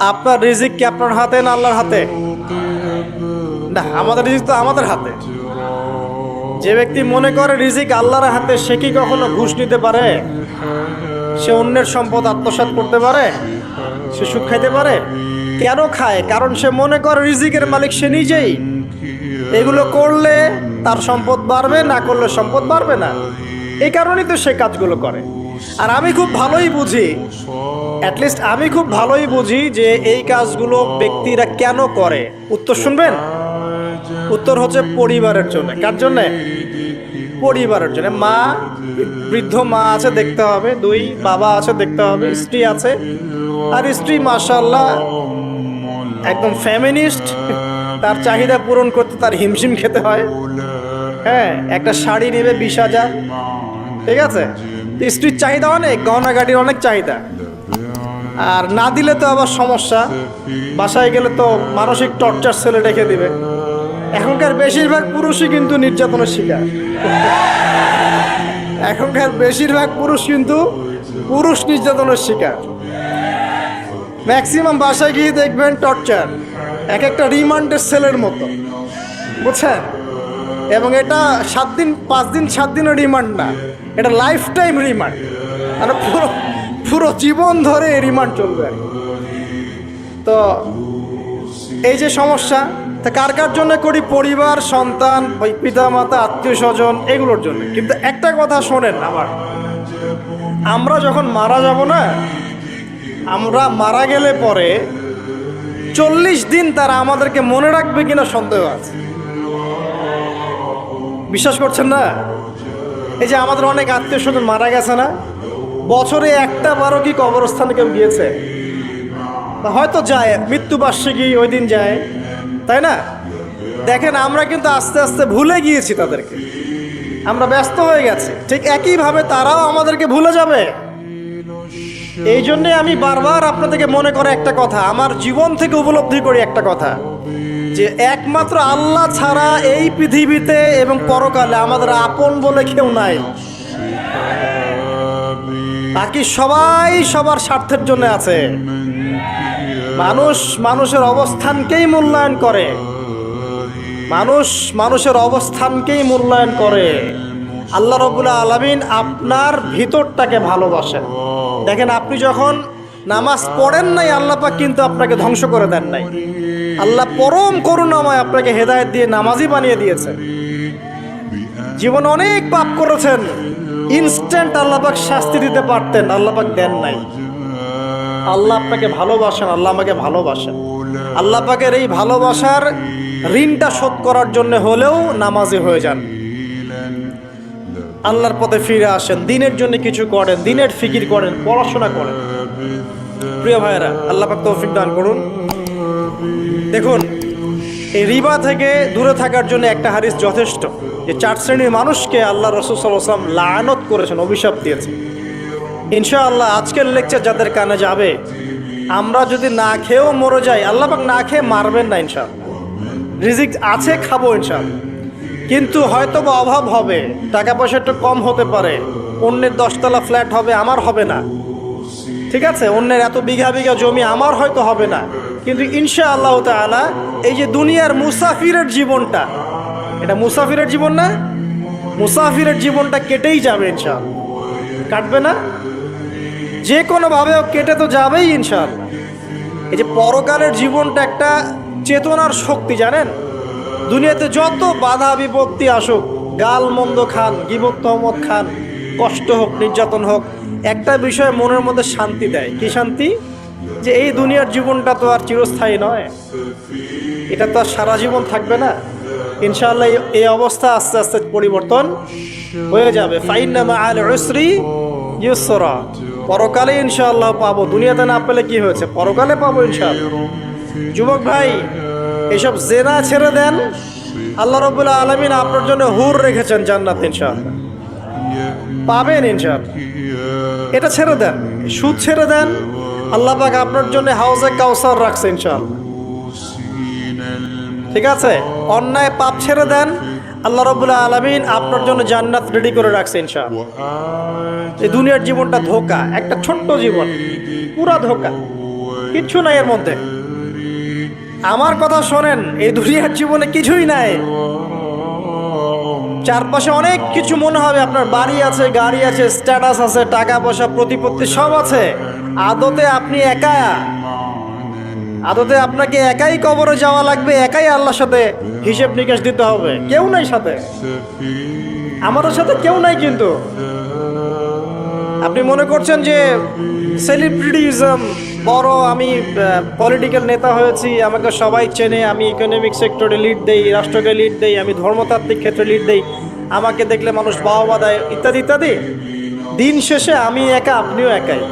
আপনার রিজিক কি আপনার হাতে না আল্লাহর হাতে? না, আমাদের রিজিক তো আমাদের হাতে। যে ব্যক্তি মনে করে রিজিক আল্লাহর হাতে, সে কি কখনো ঘুষ নিতে পারে? সে অন্যের সম্পদ আত্মসাৎ করতে পারে? সে সুখ খাইতে পারে? কেন খায়? কারণ সে মনে করে রিজিকের মালিক সে নিজেই। এগুলো করলে তার সম্পদ বাড়বে, না করলে সম্পদ বাড়বে না। এই কারণেই তো সে কাজগুলো করে। আর আমি খুব ভালোই বুঝি অ্যাটলিস্ট আমি খুব ভালোই বুঝি যে এই কাজগুলো ব্যক্তিরা কেন করে। উত্তর শুনবেন? উত্তর হচ্ছে পরিবারের জন্য। কার জন্যে? পরিবারের জন্য। মা, বৃদ্ধ মা আছে, দেখতে হবে। দুই বাবা আছে, দেখতে হবে। স্ত্রী আছে। আর স্ত্রী মাশাল্লাহ একদম ফ্যামিনিস্ট তার চাহিদা পূরণ করতে তার হিমশিম খেতে হয়। হ্যাঁ একটা শাড়ি নেবে বিশ হাজার। ঠিক আছে? স্ত্রীর চাহিদা অনেক গহনা গাড়ির অনেক চাহিদা। আর না দিলে তো আবার সমস্যা। বাসায় গেলে তো মানসিক টর্চার ছেলে রেখে দিবে। এখনকার বেশিরভাগ পুরুষই কিন্তু নির্যাতনের শিকার। এখনকার বেশিরভাগ পুরুষ কিন্তু পুরুষ নির্যাতনের শিকার। ম্যাক্সিমাম বাসায় গিয়ে দেখবেন টর্চার এক একটা রিমান্ডের সেলের মতো। বুঝছেন? এবং এটা সাত দিন, পাঁচ দিন, সাত দিনের রিমান্ড না। এটা লাইফ টাইম রিমান্ড মানে পুরো পুরো জীবন ধরে রিমান্ড চলবে আর তো এই যে সমস্যা, তা কার কার জন্য করি? পরিবার, সন্তান, ওই পিতা মাতা আত্মীয় স্বজন, এগুলোর জন্য। কিন্তু একটা কথা শোনেন আমার, আমরা যখন মারা যাব না, আমরা মারা গেলে পরে চল্লিশ দিন তারা আমাদেরকে মনে রাখবে কিনা সন্দেহ আছে। বিশ্বাস করছেন না? এই যে আমাদের অনেক আত্মীয় স্বজন মারা গেছে না? বছরে একটা বারো কি কবরস্থানে কেউ গিয়েছে? হয়তো যায়, মৃত্যুবার্ষিকী ওই দিন যায়, তাই না? দেখেন, আমরা কিন্তু আস্তে আস্তে ভুলে গিয়েছি তাদেরকে। আমরা ব্যস্ত হয়ে গেছি। ঠিক একইভাবে তারাও আমাদেরকে ভুলে যাবে। এই জন্যে আমি বারবার আপনাদেরকে মনে করে একটা কথা, আমার জীবন থেকে উপলব্ধি করি একটা কথা। যে একমাত্র আল্লাহ ছাড়া এই পৃথিবীতে এবং পরকালে আমাদের আপন বলে কেউ নাই। বাকি সবাই সবার স্বার্থের জন্য আছে। মানুষ মানুষের অবস্থানকেই মূল্যায়ন করে। মানুষ মানুষের অবস্থানকেই মূল্যায়ন করে। আল্লাহ রবুল্লা আলমিন আপনার ভিতরটাকে ভালোবাসেন। দেখেন, আপনি যখন নামাজ পড়েন নাই, আল্লাহ পাক কিন্তু আপনাকে ধ্বংস করে দেন নাই। আল্লাহ পরম করুণাময় আপনাকে হেদায়েত দিয়ে নামাজি বানিয়ে দিয়েছেন। জীবনে অনেক পাপ করেছেন ইনস্ট্যান্ট আল্লাহ পাক শাস্তি দিতে পারতেন, আল্লাহ পাক দেন নাই। আল্লাহ আপনাকে ভালোবাসেন, আল্লাহ আমাকে ভালোবাসেন। আল্লাহ পাকের এই ভালোবাসার ঋণটা শোধ করার জন্য হলেও নামাজি হয়ে যান। আল্লাহর পথে ফিরে আসেন, দিনের জন্য কিছু করেন, দিনের ফিকির করেন, পড়াশোনা করেন। প্রিয় ভাইয়েরা, আল্লাহ পাক তৌফিক দান করুন। দেখুন, এই রিবা থেকে দূরে থাকার জন্য একটা হাদিস যথেষ্ট। যে চার শ্রেণির মানুষকে আল্লাহ রসুল সাল্লাম লায়নত করেছেন, অভিশাপ দিয়েছেন। ইনশাআল্লাহ আজকের লেকচার যাদের কানে যাবে, আমরা যদি না খেয়েও মরে যাই, আল্লাহ পাক না খেয়ে মারবেন না ইনশাআল্লাহ। রিজিক আছে, খাব ইনশাআল্লাহ। কিন্তু হয়তো বা অভাব হবে টাকা পয়সা একটু কম হতে পারে, অন্যের দশতলা ফ্ল্যাট হবে, আমার হবে না। ঠিক আছে? অন্যের এত বিঘা বিঘা জমি আমার হয়তো হবে না। কিন্তু ইনশা আল্লাহ তালা এই যে দুনিয়ার মুসাফিরের জীবনটা, এটা মুসাফিরের জীবন না, মুসাফিরের জীবনটা কেটেই যাবে ইনশাআল্লাহ। কাটবে না? যে কোনোভাবে কেটে তো যাবেই ইনশাআল্লাহ। এই যে পরকালের জীবনটা একটা চেতনার শক্তি, জানেন? দুনিয়াতে যত বাধা বিপত্তি আসুক, গাল মন্দ খান গিবত তহমত খান, কষ্ট হোক, নির্যাতন হোক, একটা বিষয় মনের মধ্যে শান্তি দেয়। কি শান্তি? যে এই দুনিয়ার জীবনটা তো আর চিরস্থায়ী নয়। এটা তো আর সারা জীবন থাকবে না। ইনশাআল্লাহ এই- অবস্থা আস্তে আস্তে পরিবর্তন হয়ে যাবে। ফাইনামা আল উসরি ইউসরা। পরকালে ইনশাআল্লাহ পাবো। দুনিয়াতে না পেলে কি হয়েছে? পরকালে পাবো ইনশাআল্লাহ। যুবক ভাই এসব জেনা ছেড়ে দেন। আল্লাহ রবুল্লাহ আলমিন আপনার জন্য হুর রেখেছেন জান্নাত, ইনশাআল্লাহ। পাবেন, ইনশাআল্লাহ। এটা ছেড়ে দেন, সুদ ছেড়ে দেন। আল্লাহ পাক আপনার জন্য হাউসে কাউসার রাখছে, ইনশাআল্লাহ। ঠিক আছে? অন্যায় পাপ ছেড়ে দেন। আল্লাহ রবুল্লাহ আলমিন আপনার জন্য জান্নাত রেডি করে রাখছে, ইনশাআল্লাহ। এই দুনিয়ার জীবনটা ধোকা, একটা ছোট্ট জীবন, পুরা ধোকা। কিচ্ছু নাই এর মধ্যে। আমার কথা শোনেন, এই দুনিয়ার জীবনে কিছুই নাই। চারপাশে অনেক কিছু মনে হবে, আপনার বাড়ি আছে, গাড়ি আছে স্ট্যাটাস আছে, টাকা পয়সা, প্রতিপত্তি সব আছে। আদতে আপনি একা। আদতে আপনাকে একাই কবরে যাওয়া লাগবে, একাই আল্লাহর সাথে হিসেব নিকাশ দিতে হবে। কেউ নাই সাথে। আমাদের সাথে কেউ নাই কিন্তু। আপনি মনে করছেন যে সেলিব্রিটিজম বড় আমি পলিটিক্যাল নেতা হয়েছি, আমাকে সবাই চেনে, আমি ইকোনমিক সেক্টরে লিড দেই, রাষ্ট্রকে লিড দেই, আমি ধর্মতাত্ত্বিক ক্ষেত্রে লিড দেই। আমাকে দেখলে মানুষ বাহবা দেয়, ইত্যাদি ইত্যাদি। দিন শেষে আমি একা, আপনিও একাই।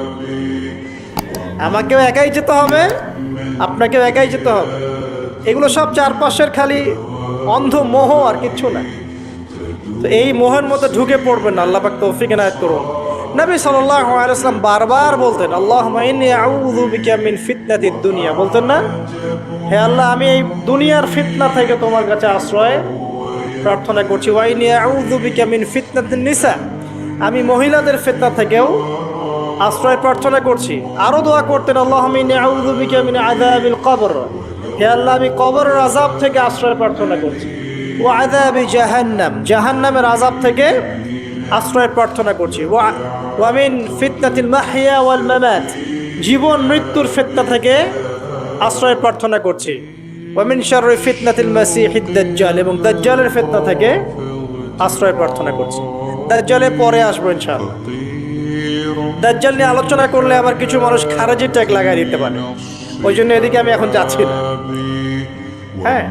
আমাকেও একাই যেতে হবে, আপনাকেও একাই যেতে হবে। এগুলো সব চারপাশের খালি অন্ধ মোহ আর কিচ্ছু না। তো এই মোহের মধ্যে ঢুকে পড়বেন না, আল্লাহ পাক তৌফিক এনায়েত করুন। নবী আলাইহি বারবার বলতেন বিকা মিন দুনিয়া। বলতেন না? হে আল্লাহ, আমি এই দুনিয়ার ফিতনা থেকে তোমার কাছে আশ্রয় প্রার্থনা করছি। ওয়া ইন্নী আউযু বিকা মিন ফিতনাতিন নিসা। আমি মহিলাদের ফিতনা থেকেও আশ্রয় প্রার্থনা করছি। আরও দোয়া করতেন বিকা মিন কবর। হে আল্লাহ, আমি কবরের আজাব থেকে আশ্রয় প্রার্থনা করছি। ও আদাবি জাহান্নাম। জাহান্নামের আজাব থেকে আশ্রয় প্রার্থনা করছি। ওয়া- ওয়ামিন ফিতনাতিল মাহিয়া ওয়াল মামাত। জীবন, মৃত্যুর ফিতনা থেকে আশ্রয় প্রার্থনা করছি। ওয়ামিন শাররি ফিতনাতিল মাসিহিদ দাজ্জাল এবং দাজ্জালের ফিতনা থেকে আশ্রয় প্রার্থনা করছি। দাজ্জালে পরে আসব ইনশাআল্লাহ। দাজ্জাল নিয়ে আলোচনা করলে আবার কিছু মানুষ খারাজি ট্যাগ লাগাই দিতে পারে। ওই জন্য এদিকে আমি এখন যাচ্ছি না। হ্যাঁ।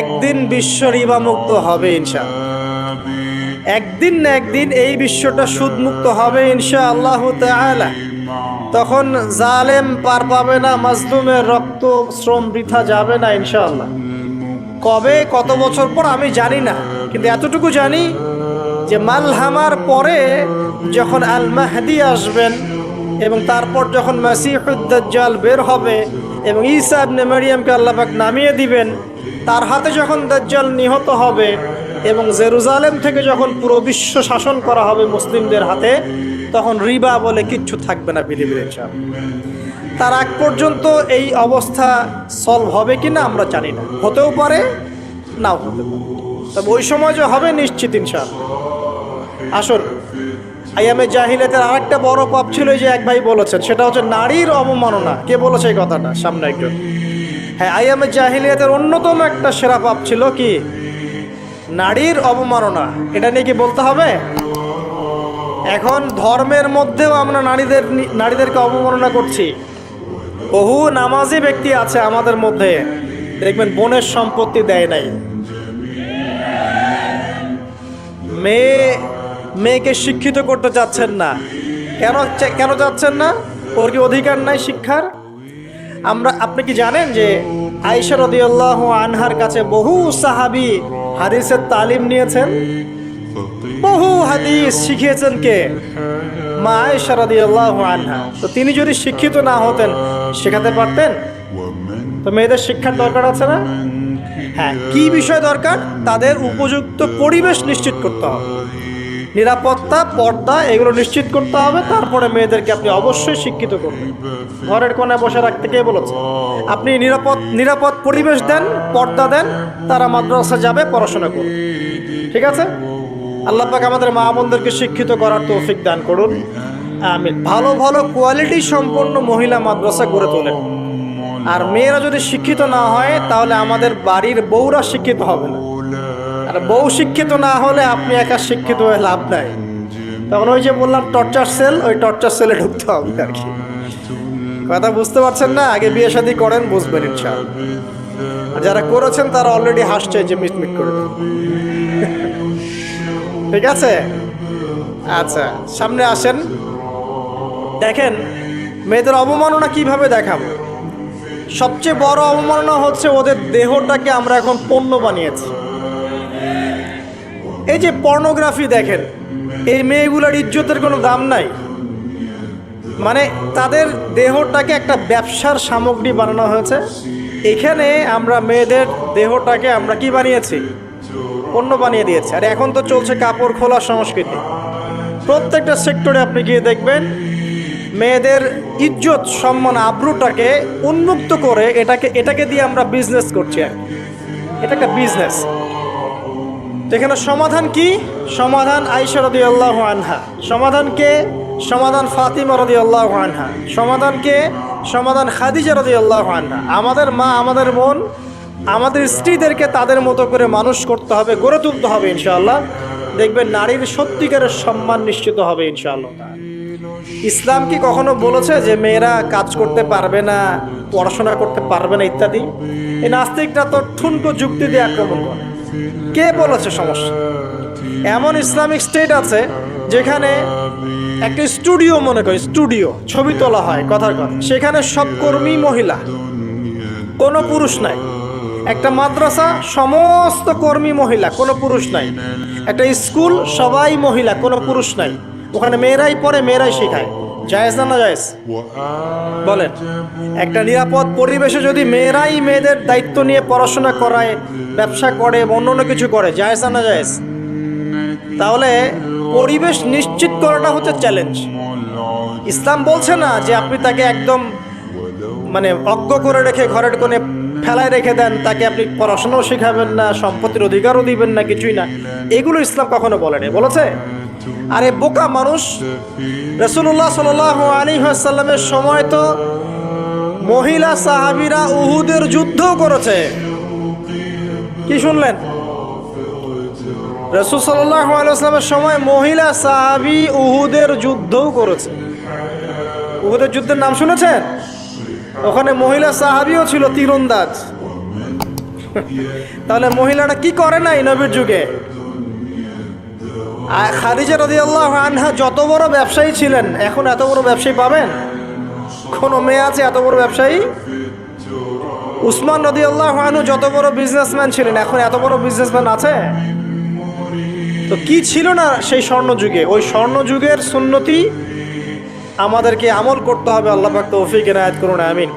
একদিন বিশ্ব রিবা মুক্ত হবে ইনশাআল্লাহ একদিন না একদিন এই বিশ্বটা সুদমুক্ত হবে ইনশা আল্লাহ তখন জালেম পার পাবে না, মাজলুমের রক্ত শ্রম বৃথা যাবে না ইনশাআল্লাহ কবে, কত বছর পর আমি জানি না, কিন্তু এতটুকু জানি যে মালহামার পরে যখন আল মাহদি আসবেন এবং তারপর যখন মাসিহুদ্দাজ্জাল বের হবে এবং ঈসা ইবনে মারিয়ামকে নামিয়ে দিবেন তার হাতে যখন দাজ্জাল নিহত হবে এবং জেরুজালেম থেকে যখন পুরো বিশ্ব শাসন করা হবে মুসলিমদের হাতে, তখন রিবা বলে কিচ্ছু থাকবে না পৃথিবীর ইনশাআল্লাহ তার আগ পর্যন্ত এই অবস্থা সলভ হবে কি না আমরা জানি না। হতেও পারে, নাও হতে তবে ওই সময় যে হবে নিশ্চিত ইনশাআল্লাহ। আসুন আইয়ামে জাহিলিয়াতের আরেকটা বড় পাপ ছিল যে এক ভাই বলেছেন, সেটা হচ্ছে নারীর অবমাননা। কে বলেছে এই কথাটা? সামনে একজন। হ্যাঁ আইয়ামে জাহিলিয়াতের অন্যতম একটা সেরা পাপ ছিল কি? নারীর অবমাননা। এটা নিয়ে কি বলতে হবে? এখন ধর্মের মধ্যেও আমরা নারীদের নারীদেরকে অবমাননা করছি। বহু নামাজি ব্যক্তি আছে আমাদের মধ্যে। দেখবেন, বোনের সম্পত্তি দেয় নাই। মেয়ে, মেয়েকে শিক্ষিত করতে চাচ্ছেন না। কেন কেন চাচ্ছেন না? ওর কি অধিকার নাই শিক্ষার? আমরা, আপনি কি জানেন যে আয়েশা রদিয়াল্লাহু আনহার কাছে বহু সাহাবি হাদিসের তালিম নিয়েছেন? বহু হাদিস শিখিয়েছেন কে? মা আয়েশা রাদিয়াল্লাহু আনহা। তো তিনি যদি শিক্ষিত না হতেন, শেখাতে পারতেন? তো মেয়েদের শিক্ষার দরকার আছে না? হ্যাঁ কি বিষয় দরকার? তাদের উপযুক্ত পরিবেশ নিশ্চিত করতে হবে। নিরাপত্তা, পর্দা, এগুলো নিশ্চিত করতে হবে। তারপরে মেয়েদেরকে আপনি অবশ্যই শিক্ষিত করবেন। ঘরের কোনায় বসে রাখতে কে বলেছে? আপনি নিরাপদ নিরাপদ পরিবেশ দেন, পর্দা দেন, তারা মাদ্রাসা যাবে, পড়াশোনা করবে। ঠিক আছে? আল্লাহ পাক আমাদের মা বোনদেরকে শিক্ষিত করার তৌফিক দান করুন। আমি ভালো ভালো কোয়ালিটি সম্পন্ন মহিলা মাদ্রাসা গড়ে তোলেন। আর মেয়েরা যদি শিক্ষিত না হয়, তাহলে আমাদের বাড়ির বউরা শিক্ষিত হবে না। আর বউ শিক্ষিত না হলে আপনি একা শিক্ষিত হয়ে লাভ নাই। তখন ওই যে বললাম টর্চার সেল ওই টর্চার সেলে ঢুকতে হবে আর কি। কথা বুঝতে পারছেন না? আগে বিয়ে শাদী করেন, বুঝবেন ইনশাআল্লাহ। আর যারা করেছেন, তারা অলরেডি হাসছে যে মিটমিট করে। ঠিক আছে? আচ্ছা সামনে আসেন। দেখেন, মেয়েদের অবমাননা কীভাবে দেখাবো? সবচেয়ে বড় অবমাননা হচ্ছে ওদের দেহটাকে আমরা এখন পণ্য বানিয়েছি। এই যে পর্নোগ্রাফি দেখেন, এই মেয়েগুলোর ইজ্জতের কোনো দাম নাই। মানে তাদের দেহটাকে একটা ব্যবসার সামগ্রী বানানো হয়েছে। এখানে আমরা মেয়েদের দেহটাকে আমরা কি বানিয়েছি? পণ্য বানিয়ে দিয়েছি। আর এখন তো চলছে কাপড় খোলা সংস্কৃতি। প্রত্যেকটা সেক্টরে আপনি গিয়ে দেখবেন, মেয়েদের ইজ্জত, সম্মান, আব্রুটাকে উন্মুক্ত করে এটাকে এটাকে দিয়ে আমরা বিজনেস করছি আর এটা একটা বিজনেস এখানে সমাধান কি? সমাধান আইসা রদি আল্লাহ আনহা সমাধানকে সমাধান ফাতিমা রদি আল্লাহ আনহা সমাধানকে সমাধান খাদিজা রদি আল্লাহ আনহা। আমাদের মা, আমাদের বোন, আমাদের স্ত্রীদেরকে তাদের মতো করে মানুষ করতে হবে, গড়ে তুলতে হবে ইনশাআল্লাহ। দেখবেন নারীর সত্যিকারের সম্মান নিশ্চিত হবে ইনশাআল্লাহ। ইসলাম কি কখনো বলেছে যে মেয়েরা কাজ করতে পারবে না, পড়াশোনা করতে পারবে না ইত্যাদি? এই নাস্তিকরা তো ঠুনকো যুক্তি দিয়ে আক্রমণ করে। কে বলেছে সমস্যা? এমন ইসলামিক স্টেট আছে যেখানে একটা স্টুডিও মনে করি, স্টুডিও, ছবি তোলা হয়, কথার কথা। সেখানে সব কর্মী মহিলা, কোনো পুরুষ নাই। একটা মাদ্রাসা, সমস্ত কর্মী মহিলা, কোনো পুরুষ নাই। একটা স্কুল, সবাই মহিলা, কোনো পুরুষ নাই। ওখানে মেয়েরাই পড়ে, মেয়েরাই শেখায়। জায়েজ না না জায়েজ? বলেন, একটা নিরাপদ পরিবেশে যদি মেয়েরাই মেয়েদের দায়িত্ব নিয়ে পড়াশোনা করায়, ব্যবসা করে অন্য অন্য কিছু করে, জায়েজ না না জায়েজ? তাহলে পরিবেশ নিশ্চিত করাটা হচ্ছে চ্যালেঞ্জ ইসলাম বলছে না যে আপনি তাকে একদম মানে অজ্ঞ করে রেখে ঘরের কোণে ফেলায় রেখে দেন, তাকে আপনি পড়াশোনাও শেখাবেন না, সম্পত্তির অধিকারও দিবেন না, কিছুই না। এগুলো ইসলাম কখনো বলেনি। বলেছে? আরে বোকা মানুষ। রসুল্লাহ সাল আলী সাল্লামের সময় তো মহিলা সাহাবিরা উহুদের যুদ্ধও করেছে। কি শুনলেন? রসুল সাল্লাহ সময় মহিলা সাহাবি উহুদের যুদ্ধও করেছে। উহুদের যুদ্ধের নাম শুনেছেন? ওখানে মহিলা সাহাবিও ছিল তীরন্দাজ। তাহলে মহিলারা কি করে নাই নবীর যুগে? খাদিজা রদিয়াল্লাহ আনহা যত বড় ব্যবসায়ী ছিলেন, এখন এত বড় ব্যবসায়ী পাবেন? কোন মেয়ে আছে এত বড় ব্যবসায়ী? উসমান রদিয়াল্লাহ আনহু যত বড় বিজনেসম্যান ছিলেন, এখন এত বড় বিজনেসম্যান আছে? তো কি ছিল না সেই স্বর্ণ যুগে? ওই স্বর্ণ যুগের সুন্নতি আমাদেরকে আমল করতে হবে, আল্লাহ পাক তৌফিক এনায়াত করুন, আমিন।